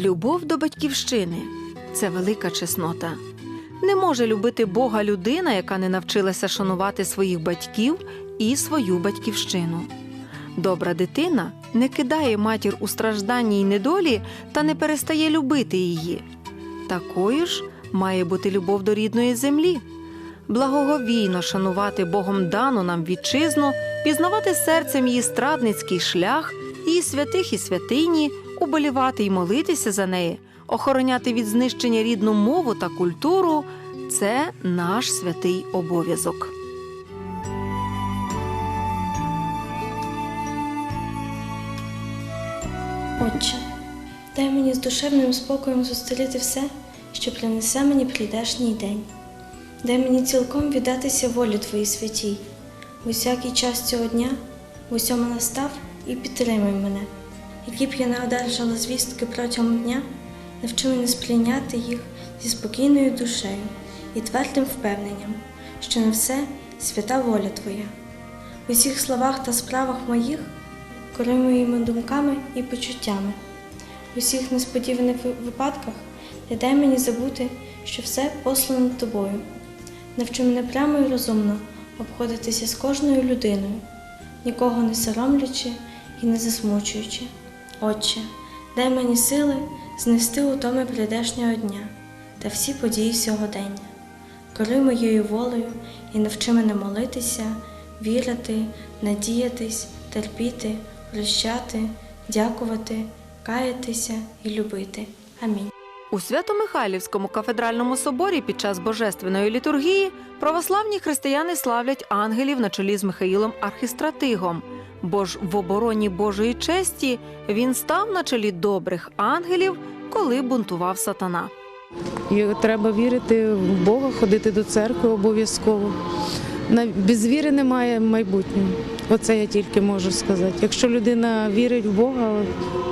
Любов до батьківщини це велика чеснота. Не може любити Бога людина, яка не навчилася шанувати своїх батьків і свою батьківщину. Добра дитина не кидає матір у стражданні й недолі та не перестає любити її. Такою ж має бути любов до рідної землі. Благоговійно шанувати Богом дану нам вітчизну, пізнавати серцем її страдницький шлях, її святих і святині, уболівати й молитися за неї, охороняти від знищення рідну мову та культуру це наш святий обов'язок. Отче, дай мені з душевним спокоєм зустріти все, що принесе мені прийдешній день. Дай мені цілком віддатися волі Твоїй святій, в усякий час цього дня, в усьому настав і підтримуй мене. Які б я не одержала звістки протягом дня, навчи мене сприйняти їх зі спокійною душею і твердим впевненням, що на все свята воля Твоя. В усіх словах та справах моїх керуй моїми думками і почуттями. В усіх несподіваних випадках не дай мені забути, що все послано тобою. Навчи мене прямо і розумно обходитися з кожною людиною, нікого не соромлячи і не засмучуючи. Отче, дай мені сили знести утоми прийдешнього дня та всі події сьогодення. Керуй моєю волею і навчи мене молитися, вірити, надіятись, терпіти, прощати, дякувати, каятися і любити. Амінь. У Свято-Михайлівському кафедральному соборі під час божественної літургії православні християни славлять ангелів на чолі з Михаїлом Архістратигом. Бо ж в обороні Божої честі він став на чолі добрих ангелів, коли бунтував сатана. І треба вірити в Бога, ходити до церкви обов'язково. Без віри немає майбутнього. Оце я тільки можу сказати. Якщо людина вірить в Бога,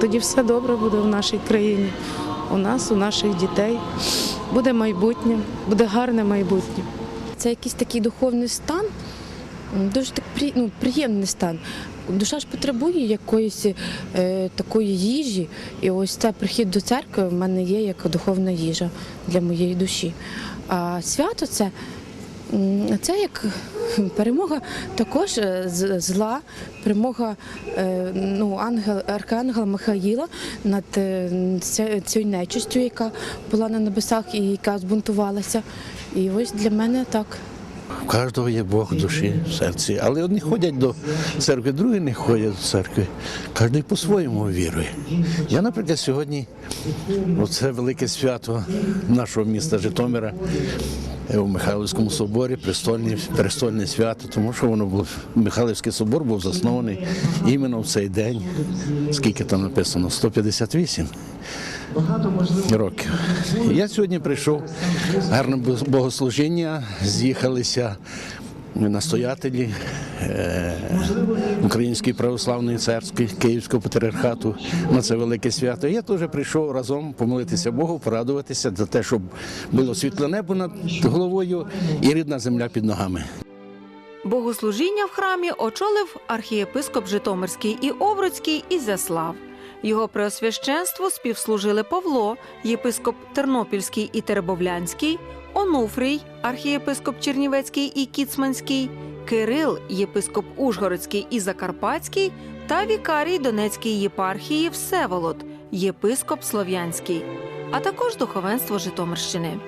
тоді все добре буде в нашій країні. У нас, у наших дітей. Буде майбутнє, буде гарне майбутнє. Це якийсь такий духовний стан, дуже так при, ну, приємний стан. Душа ж потребує якоїсь е, такої їжі, і ось цей прихід до церкви в мене є як духовна їжа для моєї душі. А свято це, це як перемога також е, зла, перемога е, ну, ангел, архангела Михаїла над е, цією нечистю, яка була на небесах і яка збунтувалася. І ось для мене так. У кожного є Бог в душі, в серці. Але одні ходять до церкви, другі не ходять до церкви. Кожен по-своєму вірує. Я, наприклад, сьогодні, це велике свято нашого міста Житомира у Михайлівському соборі, престольні, престольне свято, тому що воно було Михайлівський собор був заснований іменно в цей день. Скільки там написано? 158 років. Я сьогодні прийшов гарне богослужіння, з'їхалися настоятелі е, Української православної церкви Київського патріархату на це велике свято. Я теж прийшов разом помолитися Богу, порадуватися за те, щоб було світле небо над головою і рідна земля під ногами. Богослужіння в храмі очолив архієпископ Житомирський і Овруцький Ізяслав. Його преосвященству співслужили Павло, єпископ Тернопільський і Теребовлянський, Онуфрій, архієпископ Чернівецький і Кіцманський, Кирил, єпископ Ужгородський і Закарпатський та вікарій Донецької єпархії Всеволод, єпископ Слов'янський, а також духовенство Житомирщини.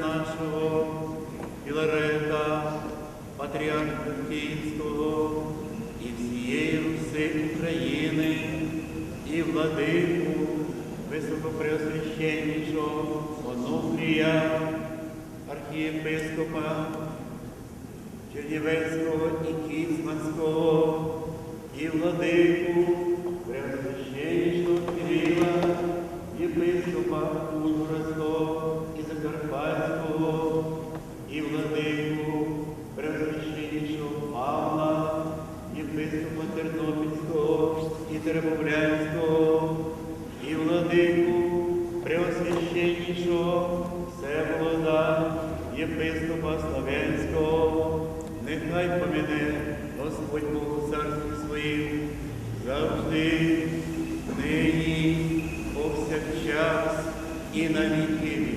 Нашого, Філарета, патріарха Київського і всієї Руси України, і владику високопреосвященнішого Онуфрія, архієпископа Чернівецького і Кіцманського, і владику Тернопільського і Теребовлянського, і владику Преосвященнішого Всеволода, єпископа Славянського, нехай поміне Господь Бог у царстві своїм завжди, нині, повсякчас і на віки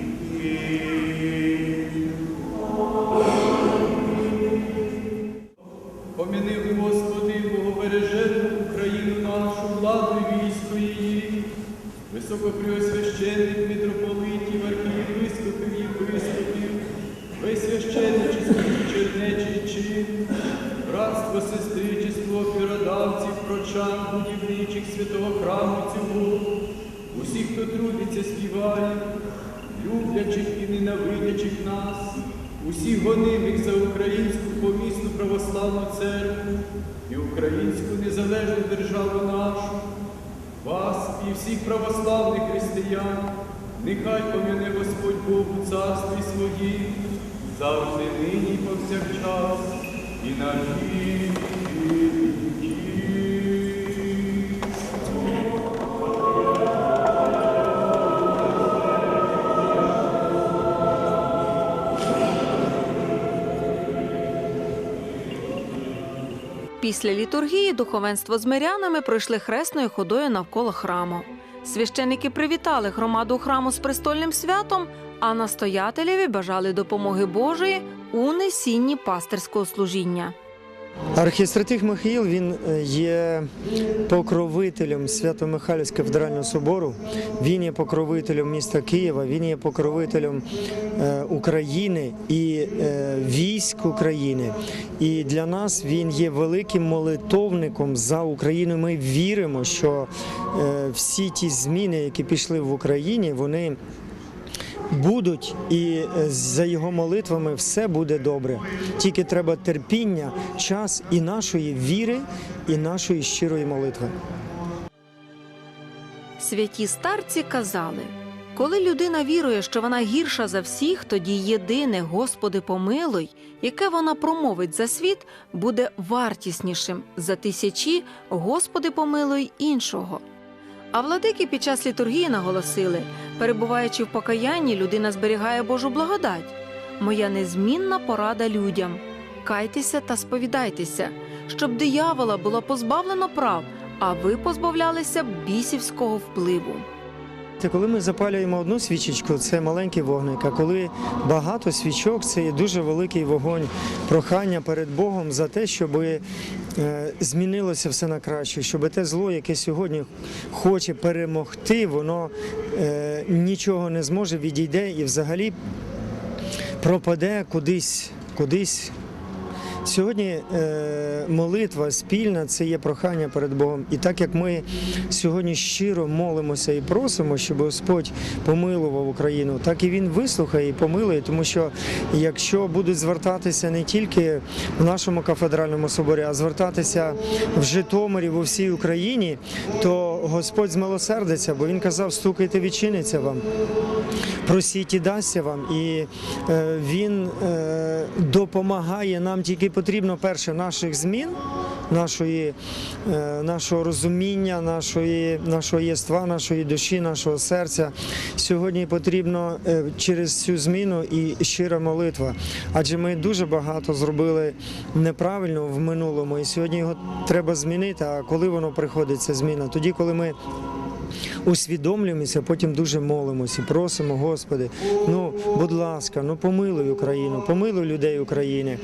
високопреосвященних митрополитів, архієпископів, єпископів, весь священнический і чернечий братство, сестричество, піродавців, прочан, будівничих святого храму цього, усіх, хто трудиться, співає, люблячих і ненавидячих нас, усіх гонимих за українську помісну православну церкву і українську незалежну державу нашу, вас і всіх православних християн, нехай поміне Господь Бог у царстві своїм, завжди нині повсякчас, і на віки Після літургії духовенство з мирянами пройшли хресною ходою навколо храму. Священники привітали громаду храму з престольним святом, а настоятелеві бажали допомоги Божої у несінні пастирського служіння. Архістратих Михаїл він е, є покровителем Свято-Михайлівського кафедрального собору. Він є покровителем міста Києва, він є покровителем е, України і е, військ України. І для нас він є великим молитовником за Україну. Ми віримо, що всі ті зміни, які пішли в Україні, вони будуть, і е, за його молитвами все буде добре. Тільки треба терпіння, час і нашої віри, і нашої щирої молитви. Святі старці казали: коли людина вірує, що вона гірша за всіх, тоді єдине Господи помилуй, яке вона промовить за світ, буде вартіснішим за тисячі Господи помилуй іншого. А владики під час літургії наголосили, перебуваючи в покаянні, людина зберігає Божу благодать. Моя незмінна порада людям кайтеся та сповідайтеся, щоб диявола було позбавлено прав, а ви позбавлялися бісівського впливу. Коли ми запалюємо одну свічечку, це маленький вогник. А коли багато свічок, це є дуже великий вогонь прохання перед Богом за те, щоб е, змінилося все на краще, щоб те зло, яке сьогодні хоче перемогти, воно е, нічого не зможе, відійде і взагалі пропаде кудись, кудись. Сьогодні е, молитва спільна це є прохання перед Богом. І так як ми сьогодні щиро молимося і просимо, щоб Господь помилував Україну, так і Він вислухає і помилує, тому що якщо будуть звертатися не тільки в нашому кафедральному соборі, а звертатися в Житомирі, в усій Україні, то Господь змилосердиться, бо Він казав, стукайте, відчиниться вам просіть і дасться вам. І е, він е, допомагає нам тільки потрібно перше наших змін. Нашої, е, нашого розуміння, нашої, нашого єства, нашої душі, нашого серця. Сьогодні потрібно е, через цю зміну і щира молитва. Адже ми дуже багато зробили неправильно в минулому, і сьогодні його треба змінити. А коли воно приходить, ця зміна? Тоді, коли ми усвідомлюємося, потім дуже молимося, просимо, Господи, ну, будь ласка, ну помилуй Україну, помилуй людей України,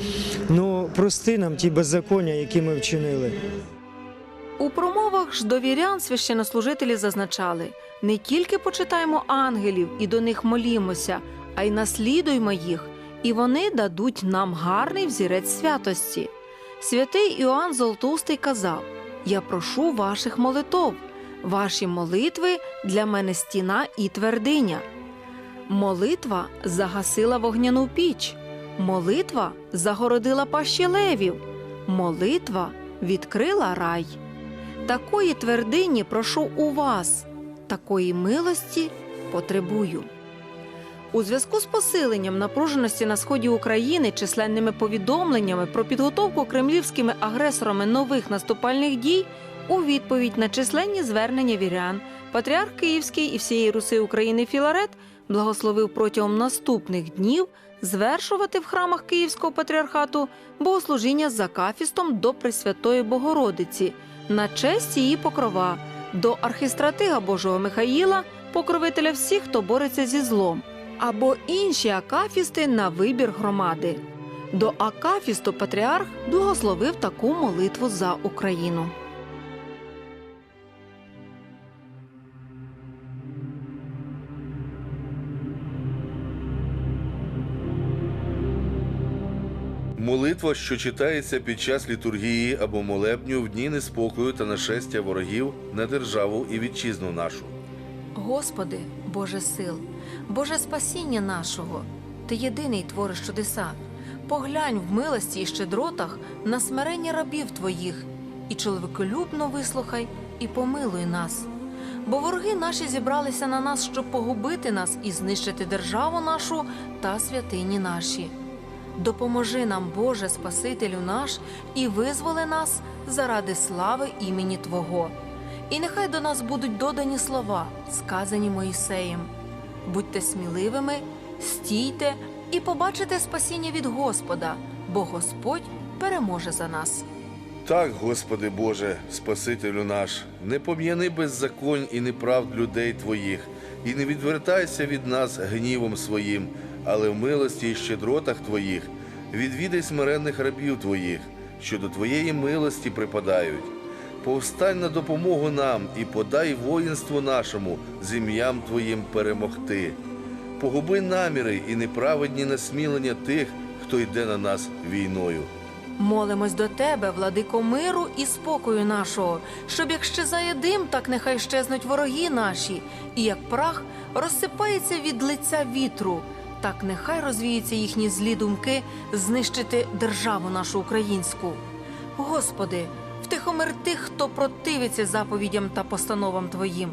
ну прости нам ті беззаконня, які ми вчинили. У промовах ж до вірян священнослужителі зазначали: не тільки почитаємо ангелів і до них молімося, а й наслідуймо їх, і вони дадуть нам гарний взірець святості. Святий Іоанн Золотоустий казав: Я прошу ваших молитов, ваші молитви для мене стіна і твердиня. Молитва загасила вогняну піч, молитва загородила пащі левів, молитва відкрила рай. Такої твердині прошу у вас, такої милості потребую. У зв'язку з посиленням напруженості на сході України численними повідомленнями про підготовку кремлівськими агресорами нових наступальних дій у відповідь на численні звернення вірян, патріарх Київський і всієї Руси України Філарет благословив протягом наступних днів звершувати в храмах Київського патріархату богослужіння за кафістом до Пресвятої Богородиці на честь її покрова, до архістратига Божого Михаїла, покровителя всіх, хто бореться зі злом, або інші акафісти на вибір громади. До акафісту патріарх благословив таку молитву за Україну. Молитва, що читається під час літургії або молебню в дні неспокою та нашестя ворогів на державу і вітчизну нашу. Господи, Боже сил, Боже спасіння нашого, Ти єдиний твориш чудеса. Поглянь в милості і щедротах на смирення рабів Твоїх, і чоловіколюбно вислухай і помилуй нас. Бо вороги наші зібралися на нас, щоб погубити нас і знищити державу нашу та святині наші. Допоможи нам, Боже, Спасителю наш, і визволи нас заради слави імені Твого. І нехай до нас будуть додані слова, сказані Моїсеєм. Будьте сміливими, стійте і побачите спасіння від Господа, бо Господь переможе за нас. Так, Господи Боже, Спасителю наш, не пом'яни беззаконь і неправд людей Твоїх, і не відвертайся від нас гнівом своїм, але в милості і щедротах Твоїх відвідай смиренних рабів Твоїх, що до Твоєї милості припадають. Повстань на допомогу нам і подай воїнству нашому з ім'ям Твоїм перемогти. Погуби наміри і неправедні насмілення тих, хто йде на нас війною. Молимось до тебе, владико миру і спокою нашого, щоб як щезає дим, так нехай щезнуть вороги наші, і як прах розсипається від лиця вітру, так нехай розвіються їхні злі думки знищити державу нашу українську. Господи, втихомир тих, хто противиться заповідям та постановам Твоїм.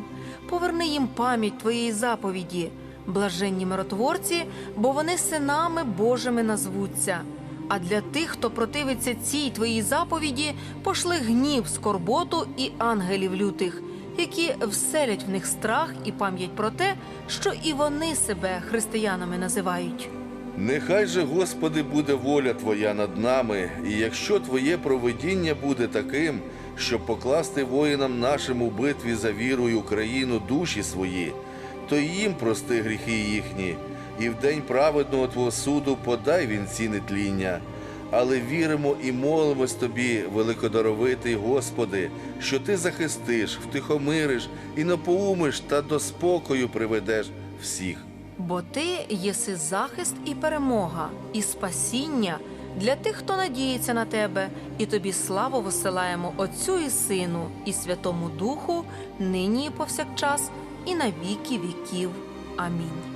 Поверни їм пам'ять Твоєї заповіді, блаженні миротворці, бо вони синами Божими назвуться. А для тих, хто противиться цій твоїй заповіді, пошли гнів, скорботу і ангелів лютих, які вселять в них страх і пам'ять про те, що і вони себе християнами називають. Нехай же, Господи, буде воля Твоя над нами, і якщо Твоє провидіння буде таким, щоб покласти воїнам нашим у битві за віру й Україну душі свої, то їм прости гріхи їхні, і в день праведного Твого суду подай вінці нетління. Але віримо і молимось Тобі, великодаровитий Господи, що Ти захистиш, втихомириш і напоумиш та до спокою приведеш всіх. Бо ти єси захист і перемога, і спасіння для тих, хто надіється на тебе, і тобі славу висилаємо Отцю і Сину, і Святому Духу, нині і повсякчас, і на віки віків. Амінь.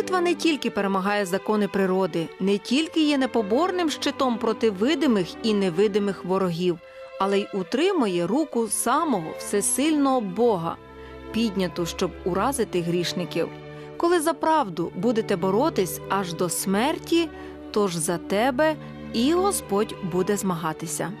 Молитва не тільки перемагає закони природи, не тільки є непоборним щитом проти видимих і невидимих ворогів, але й утримує руку самого всесильного Бога, підняту, щоб уразити грішників. Коли за правду будете боротись аж до смерті, тож за тебе і Господь буде змагатися.